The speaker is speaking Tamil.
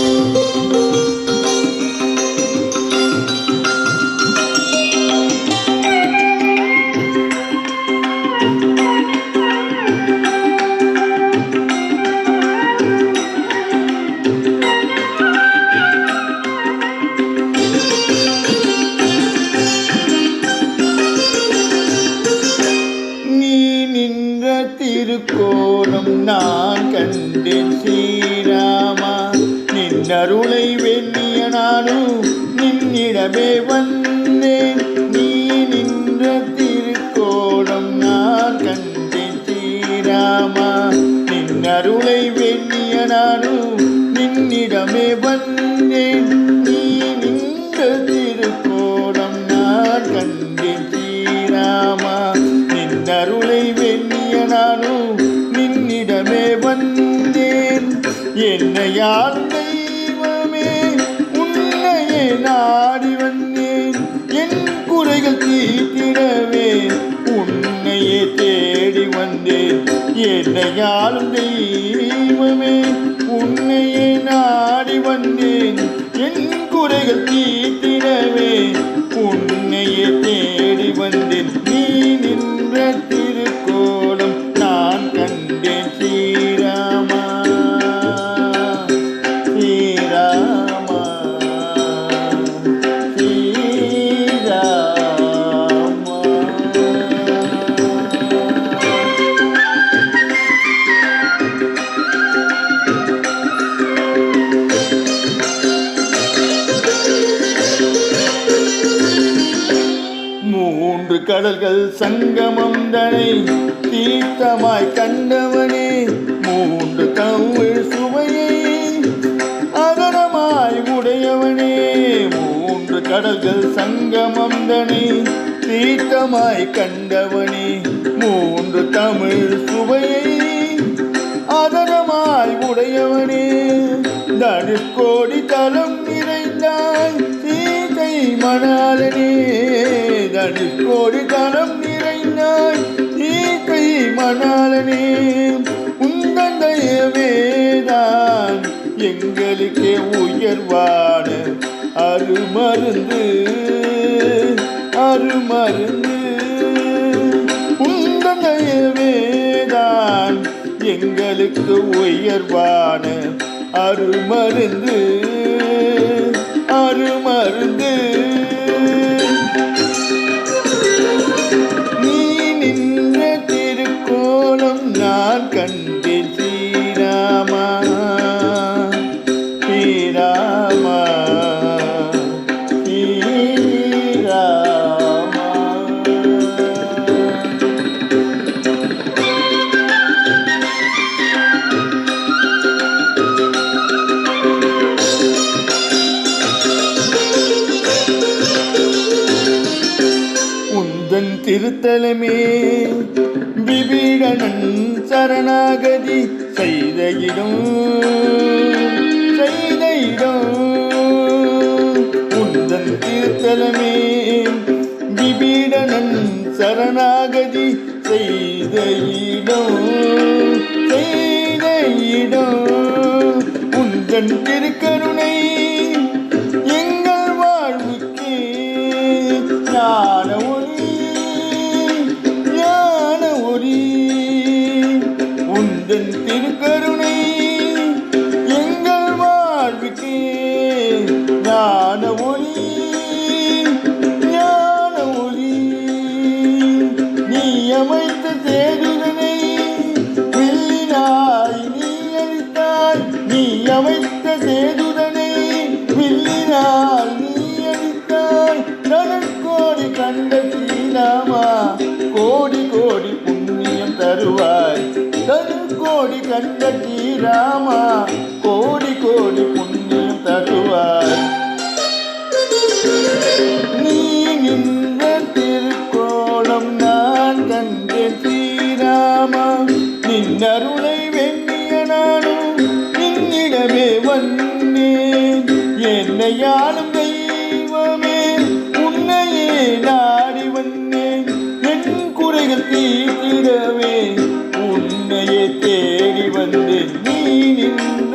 நீ அருளை வெண்ணிய நானும் நின்னிடமே வந்தேன். நீ நின்ற திருக்கோணம் நான் கண்டேன் ஸ்ரீராமா. நின் அருளை வெண்ணிய நானும் நின்னிடமே வந்தேன். நீ நின்ற திருக்கோணம் நான் கண்டேன் ஸ்ரீராமா. நின் அருளை வெண்ணிய நானும் நின்னிடமே வந்தேன். என்னை யாருமே நாடி வந்தேன். என் குறைகள் தீர்த்திடவே உன்னையே தேடி வந்தேன். என்னையாலும் தெய்வமே உன்னையே நாடி வந்தேன். என் குறைகள் தீ மூன்று கடல்கள் சங்கமம் தனை தீர்த்தமாய் கண்டவனே மூன்று தமிழ் சுவையை அகரமாய் உடையவனே மூன்று கடல்கள் சங்கமம் தனை தீர்த்தமாய் கண்டவனே மூன்று தமிழ் சுவையை அதரமாய் உடையவனே. தனுக்கோடி தலம் நிறைந்தாய் சீதை மணாலனே தனுக்கோடி தலம் நிறைந்தாய். சீதை மணாலனே உந்தன் தயவேதான் எங்களுக்கே உயர்வான அருமருந்து அருமருந்து. உந்தன் எங்களுக்கு உயர்வான அருமருந்து அருமருந்து. திருத்தலமே. விபீடனன் சரணாகதி செய்த இடம் செய்த இடம் உந்தன் திருத்தலமே. விபீடனன் சரணாகதி செய்த இடம் செய்த இடம் உந்தன் திருக்கருணை கருணை எங்கள் வாழ்வுக்கு ஞான ஒளி ஞான ஒளி. நீ அமைத்த தேடுதனை வில்லினாய் நீ அழித்தாய் நீ அமைத்த கோடி கண்ட ஸ்ரீராமா கோடி கோடி புண்ணியம் தருவாய் நீ நின்ற திருக்கோலம் நான் கண்டேன் ஸ்ரீராமா நின்னருளை வெண்ணிய நானும் நின்னிடமே வந்தேன் என்னையாலும் You.